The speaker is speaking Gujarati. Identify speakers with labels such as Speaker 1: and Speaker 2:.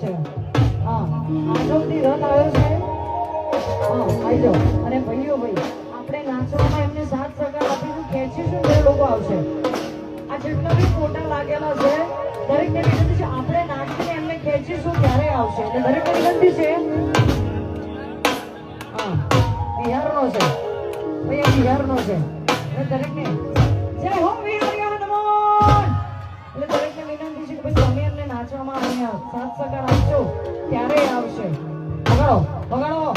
Speaker 1: છે. હા આગળથી રન આવ્યો છે. હા આવી જાઓ. અને ભાઈઓ, ભાઈ, આપણે નાચવામાં એમને સાથ સહકાર આપીશું. ખેંચીશું જે લોકો આવશે? આ જેટલા બી ફોટા લાગેલા છે. દરેકને વિનંતી છે, આપણે નાચીને એમને ખેંચીશું ક્યારે આવશે? એટલે દરેકને વિનંતી છે. હા, બિહારનો છે. ભાઈ બિહારનો છે. દરેકને અહીંયા સાથ સહકાર આપજો. ત્યારે આવશે. વગાડો વગાડો